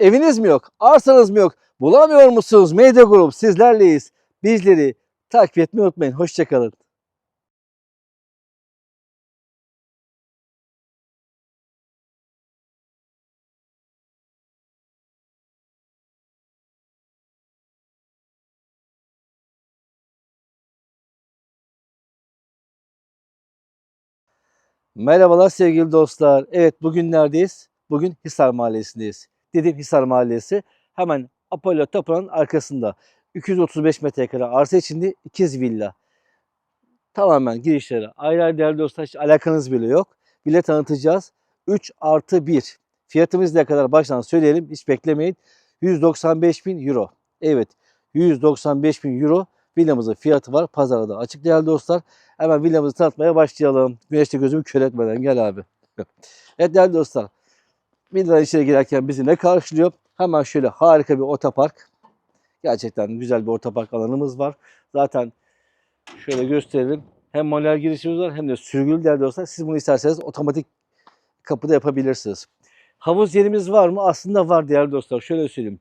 Eviniz mi yok? Arsanız mı yok? Bulamıyor musunuz? Medya Grup sizlerleyiz. Bizleri takip etmeyi unutmayın. Hoşçakalın. Merhabalar sevgili dostlar. Evet bugün neredeyiz? Bugün Hisar Mahallesi'ndeyiz. Dedim Hisar Mahallesi hemen Apollo Tapınağı'nın arkasında. 235 metrekare arsa içinde ikiz villa. Tamamen girişleri ayrı ayrı değerli dostlar hiç alakanız bile yok. Villa tanıtacağız. 3 artı 1. Fiyatımız ne kadar baştan söyleyelim hiç beklemeyin. 195 bin euro. Evet 195 bin euro villamızın fiyatı var. Pazarda açık değerli dostlar. Hemen villamızı tanıtmaya başlayalım. Güneşte gözümü kör etmeden gel abi. evet değerli dostlar. Villadan içeri girerken bizi ne karşılıyor? Hemen şöyle harika bir otopark. Gerçekten güzel bir otopark alanımız var. Zaten şöyle gösterelim. Hem manuel girişimiz var hem de sürgülü değerli dostlar. Siz bunu isterseniz otomatik kapıda yapabilirsiniz. Havuz yerimiz var mı? Aslında var değerli dostlar. Şöyle söyleyeyim.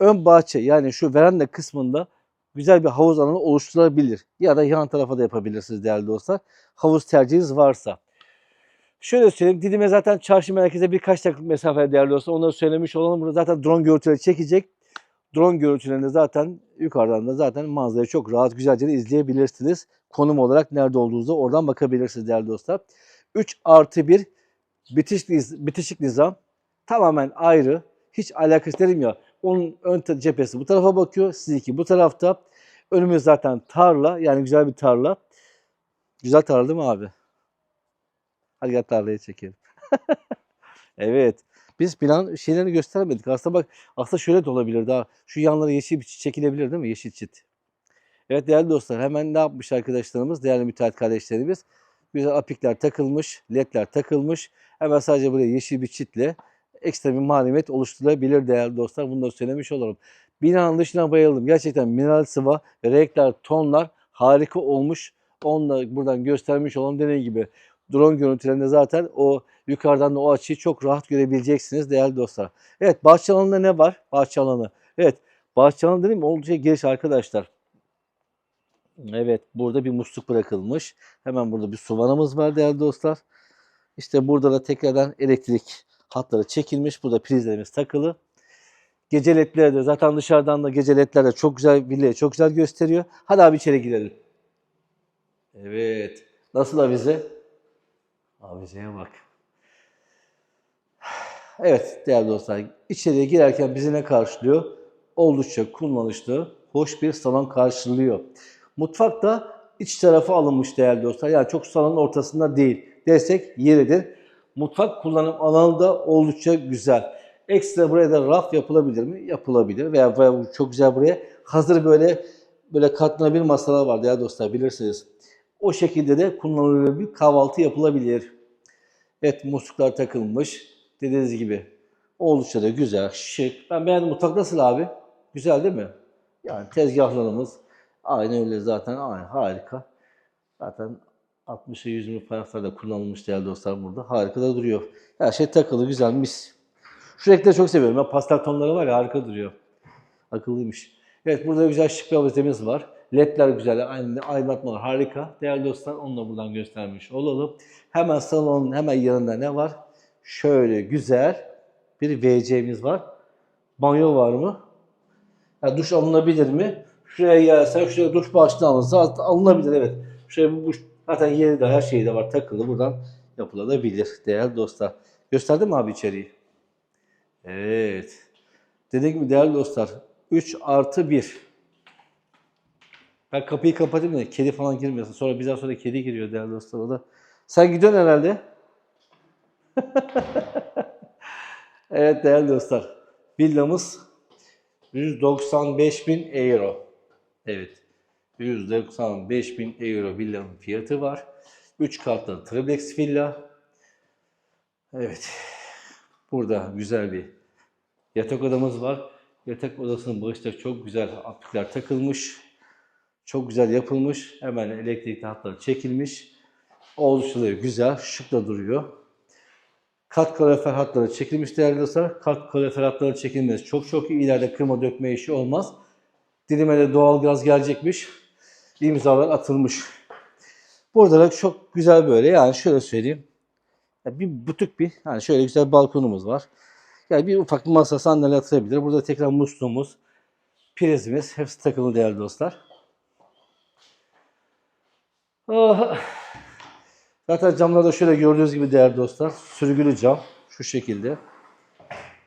Ön bahçe yani şu veranda kısmında güzel bir havuz alanı oluşturabilir. Ya da yan tarafa da yapabilirsiniz değerli dostlar. Havuz tercihiniz varsa. Şöyle söyleyeyim. Didim'e zaten çarşı merkeze birkaç dakika mesafede değerli dostlar. Onları söylemiş olalım. Burada zaten drone görüntüleri çekecek. Drone görüntülerinde zaten yukarıdan da zaten manzarayı çok rahat güzelce de izleyebilirsiniz. Konum olarak nerede olduğunuzu oradan bakabilirsiniz değerli dostlar. 3 artı 1 bitiş, bitişik nizam tamamen ayrı. Hiç alakası derim ya. Onun ön cephesi bu tarafa bakıyor. Sizinki bu tarafta. Önümüz zaten tarla. Yani güzel bir tarla. Güzel tarla değil mi abi? Hadi gel tarlayı çekelim. evet. Biz plan şeylerini göstermedik. Aslında bak aslında şöyle de olabilir daha. Şu yanlara yeşil bir çit çekilebilir değil mi? Yeşil çit. Evet değerli dostlar hemen ne yapmış arkadaşlarımız, değerli müteahhit kardeşlerimiz? Güzel apikler takılmış, ledler takılmış. Hemen sadece buraya yeşil bir çitle ekstra bir mahremiyet oluşturulabilir değerli dostlar. Bunu da söylemiş olurum. Binanın dışına bayıldım. Gerçekten mineral sıva renkler, tonlar harika olmuş. Onu da buradan göstermiş olalım. Dediğim gibi drone görüntülerinde zaten o yukarıdan da o açıyı çok rahat görebileceksiniz değerli dostlar. Evet bahçe alanında ne var? Bahçe alanı. Evet bahçe alanı dediğim oldukça geniş arkadaşlar. Evet burada bir musluk bırakılmış. Hemen burada bir su vanamız var değerli dostlar. İşte burada da tekrardan elektrik hatları çekilmiş. Burada prizlerimiz takılı. Gece ledleri de zaten dışarıdan da gece ledler de çok güzel villayı çok güzel gösteriyor. Hadi abi içeri girelim. Evet. Nasıl avize? Avizeye bak. Evet değerli dostlar içeriye girerken bizi ne karşılıyor? Oldukça kullanışlı, hoş bir salon karşılıyor. Mutfak da iç tarafı alınmış değerli dostlar. Yani çok salonun ortasında değil. Destek yeridir. Mutfak kullanım alanı da oldukça güzel. Ekstra buraya da raf yapılabilir mi? Yapılabilir. Veya çok güzel buraya hazır böyle böyle katlanabilir masalar var değerli dostlar bilirsiniz. O şekilde de kullanılabilir bir kahvaltı yapılabilir. Evet musluklar takılmış. Dediğiniz gibi oldukça da güzel, şık. Ben beğendim. Mutfak nasıl abi? Güzel değil mi? Yani tezgahlarımız aynı öyle zaten aynı harika. Zaten 60'a 100 bin paraflarda kullanılmış değerli dostlar burada. Harika da duruyor. Her şey takılı, güzel, mis. Şu renkleri çok seviyorum. Ben pastel tonları var ya harika duruyor. Akıllıymış. Evet burada güzel şık bir avizemiz var. Ledler güzel, aydınlatmalar harika. Değerli dostlar onu da buradan göstermiş olalım. Hemen salonun hemen yanında ne var? Şöyle güzel bir WC'miz var. Banyo var mı? Ya duş alınabilir mi? Şuraya gelse, şuraya duş başlığı alınsa alınabilir evet. Şuraya bu duş, zaten yeri de her şeyi de var takılı buradan yapılabilir değerli dostlar. Gösterdim mi abi içeriği? Evet. Dediğim gibi değerli dostlar 3 artı 1. Ben kapıyı kapatayım da kedi falan girmesin. Sonra bizden sonra kedi giriyor değerli dostlar o da. Sen gidiyorsun herhalde. evet değerli dostlar. Villamız 195 bin euro. Evet. 195 bin euro villanın fiyatı var. 3 katlı triplex villa. Evet. Burada güzel bir yatak odamız var. Yatak odasının başında çok güzel aplikler takılmış. Çok güzel yapılmış. Hemen elektrikli hatlar çekilmiş. Oldukça güzel, şık da duruyor. Kat kalorifer hatları çekilmiş değerli dostlar. Kat kalorifer hatları çekilmez. Çok çok iyi. İleride kırma dökme işi olmaz. Dilime de doğal gaz gelecekmiş. İmzalar atılmış. Burada da çok güzel böyle yani şöyle söyleyeyim. Bir butik bir yani şöyle güzel balkonumuz var. Yani bir ufak bir masa sandalye atılabilir. Burada tekrar musluğumuz, prizimiz hepsi takılı değerli dostlar. Oh. Zaten camlarda şöyle gördüğünüz gibi değerli dostlar. Sürgülü cam. Şu şekilde.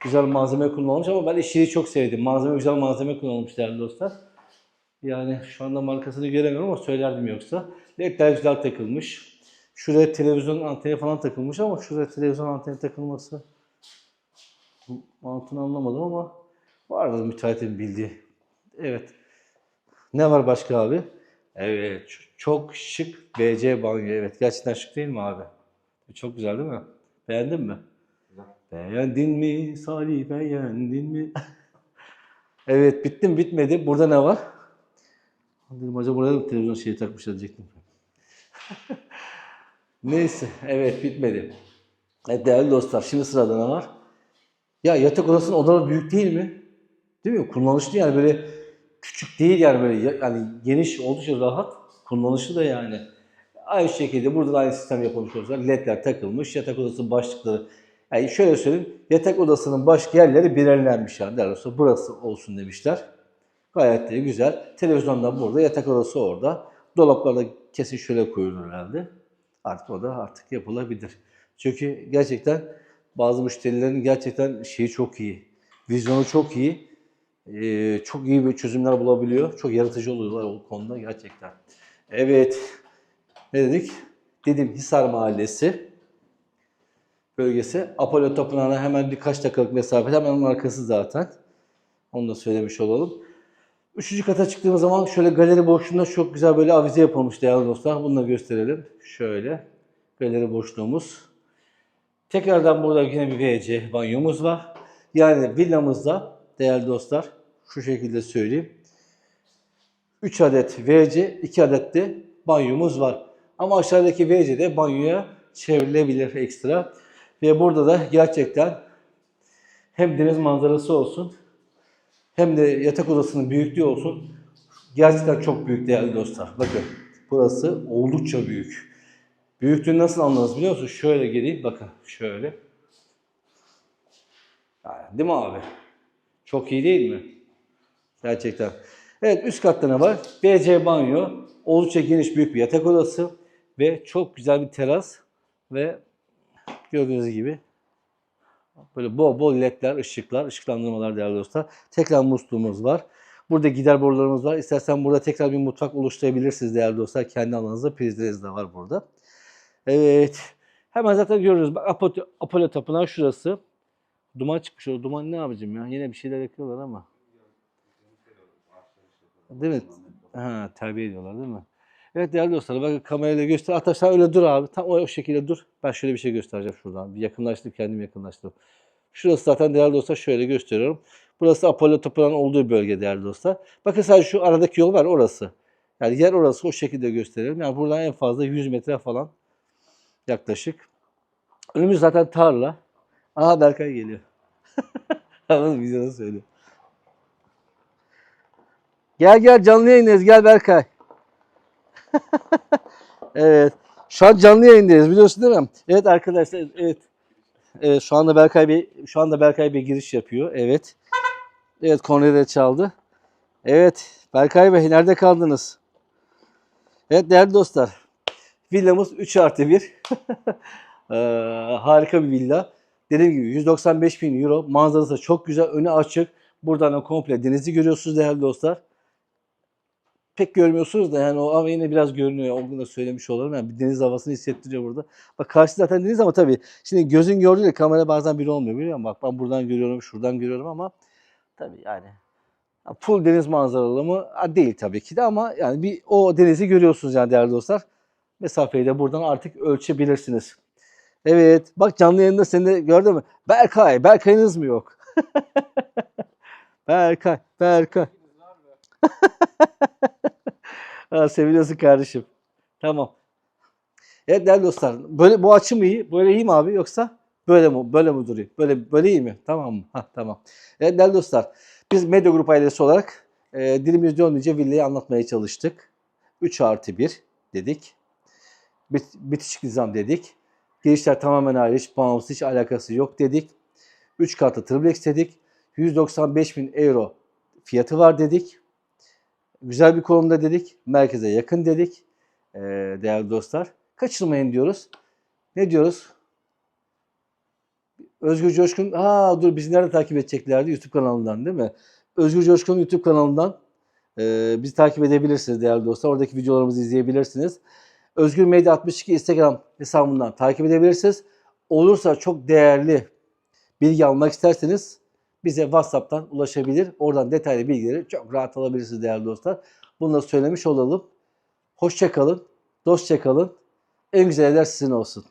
Güzel malzeme kullanılmış ama ben işçiliği çok sevdim. Malzeme güzel malzeme kullanılmış değerli dostlar. Yani şu anda markasını göremiyorum ama söylerdim yoksa. LED'ler güzel takılmış. Şuraya televizyon anteni falan takılmış ama şuraya televizyon anteni takılması mantığını anlamadım ama vardır müteahhitin bildiği. Evet. Ne var başka abi? Evet. Çok şık BC banyo. Evet. Gerçekten şık değil mi abi? Çok güzel değil mi? Beğendin mi? Beğendin mi Salih beğendin mi? evet bitti mi bitmedi. Burada ne var? Dedim acaba buraya da televizyon şeyi takmışlar diyecektim. Neyse evet bitmedi. Evet değerli dostlar şimdi sırada ne var? Ya yatak odasının odaları büyük değil mi? Değil mi? Kullanışlı yani böyle küçük değil yani böyle ya- yani geniş oldukça rahat. Kullanışlı da yani. Aynı şekilde burada da aynı sistem yapılmış ledler takılmış. Yatak odası başlıkları yani şöyle söyleyeyim. Yatak odasının başka yerleri belirlenmiş yani. Derler olsa burası olsun demişler. Gayet de güzel. Televizyon da burada, yatak odası orada. Dolaplarda kesin şöyle koyulur herhalde. Artık o da artık yapılabilir. Çünkü gerçekten bazı müşterilerin gerçekten şeyi çok iyi. Vizyonu çok iyi. Ee, çok iyi bir çözümler bulabiliyor. Çok yaratıcı oluyorlar o konuda gerçekten. Evet. Ne dedik? Dedim Hisar Mahallesi bölgesi. Apollo Tapınağı'na hemen birkaç dakikalık mesafede hemen onun arkası zaten. Onu da söylemiş olalım. Üçüncü kata çıktığımız zaman şöyle galeri boşluğunda çok güzel böyle avize yapılmış değerli dostlar. Bunu da gösterelim. Şöyle galeri boşluğumuz. Tekrardan burada yine bir WC banyomuz var. Yani villamızda değerli dostlar şu şekilde söyleyeyim. 3 adet WC, 2 adet de banyomuz var. Ama aşağıdaki WC de banyoya çevrilebilir ekstra. Ve burada da gerçekten hem deniz manzarası olsun hem de yatak odasının büyüklüğü olsun. Gerçekten çok büyük değerli dostlar. Bakın burası oldukça büyük. Büyüklüğünü nasıl anlarız biliyor musun? Şöyle geleyim bakın şöyle. Değil mi abi? Çok iyi değil mi? Gerçekten. Evet üst katta ne var? BC banyo, oldukça geniş büyük bir yatak odası ve çok güzel bir teras ve gördüğünüz gibi böyle bol bol ledler, ışıklar, ışıklandırmalar değerli dostlar. Tekrar musluğumuz var. Burada gider borularımız var. İstersen burada tekrar bir mutfak oluşturabilirsiniz değerli dostlar. Kendi alanınızda prizleriniz de var burada. Evet. Hemen zaten görürüz. Bak Apollo, Tapınağı şurası. Duman çıkmış. O duman ne yapacağım ya? Yine bir şeyler yakıyorlar ama. Değil mi? Ha, terbiye ediyorlar değil mi? Evet değerli dostlar bakın kamerayla göster. Ataşlar öyle dur abi. Tam o şekilde dur. Ben şöyle bir şey göstereceğim şuradan. Bir yakınlaştır kendim yakınlaştır. Şurası zaten değerli dostlar şöyle gösteriyorum. Burası Apollo Tapınağı'nın olduğu bölge değerli dostlar. Bakın sadece şu aradaki yol var orası. Yani yer orası o şekilde gösterelim. Yani buradan en fazla 100 metre falan yaklaşık. Önümüz zaten tarla. Aha Berkay geliyor. Ama videoda söylüyor. Gel gel canlı yayındayız. Gel Berkay. evet. Şu an canlı yayındayız biliyorsun değil mi? Evet arkadaşlar evet. Evet şu anda Berkay Bey şu anda Berkay Bey giriş yapıyor. Evet. Evet korneri de çaldı. Evet Berkay Bey nerede kaldınız? Evet değerli dostlar. Villamız 3 artı 1. Ee, harika bir villa. Dediğim gibi 195 bin euro. Manzarası çok güzel. Önü açık. Buradan da komple denizi görüyorsunuz değerli dostlar. Pek görmüyorsunuz da yani o ama yine biraz görünüyor. Onu da söylemiş olalım. Yani bir deniz havasını hissettiriyor burada. Bak karşı zaten deniz ama tabii şimdi gözün gördüğüyle kamera bazen bir olmuyor biliyor musun? Bak ben buradan görüyorum, şuradan görüyorum ama tabii yani full deniz manzaralı mı? Değil tabii ki de ama yani bir o denizi görüyorsunuz yani değerli dostlar. Mesafeyi de buradan artık ölçebilirsiniz. Evet. Bak canlı yayında seni de gördün mü? Berkay. Berkay'ınız mı yok? Berkay. Berkay. ha, seviliyorsun kardeşim. Tamam. Evet değerli dostlar. Böyle bu açım iyi. Böyle iyi mi abi yoksa? Böyle mi? Böyle mi duruyor? Böyle böyle iyi mi? Tamam mı? Hah, tamam. Evet değerli dostlar. Biz Medya Grup ailesi olarak e, dilimiz döndüğünce villayı anlatmaya çalıştık. 3 artı 1 dedik. Bit, bitişik nizam dedik. Girişler tamamen hiç bağımsız, hiç alakası yok dedik. 3 katlı triplex dedik. 195 bin euro fiyatı var dedik. Güzel bir konumda dedik. Merkeze yakın dedik. Ee, değerli dostlar. Kaçırmayın diyoruz. Ne diyoruz? Özgür Coşkun, aa dur bizi nerede takip edeceklerdi? YouTube kanalından değil mi? Özgür Coşkun YouTube kanalından e, bizi takip edebilirsiniz değerli dostlar. Oradaki videolarımızı izleyebilirsiniz. Özgür Medya 62 Instagram hesabından takip edebilirsiniz. Olursa çok değerli bilgi almak isterseniz bize WhatsApp'tan ulaşabilir. Oradan detaylı bilgileri çok rahat alabilirsiniz değerli dostlar. Bunu da söylemiş olalım. Hoşça kalın, dostça kalın. En güzel evler sizin olsun.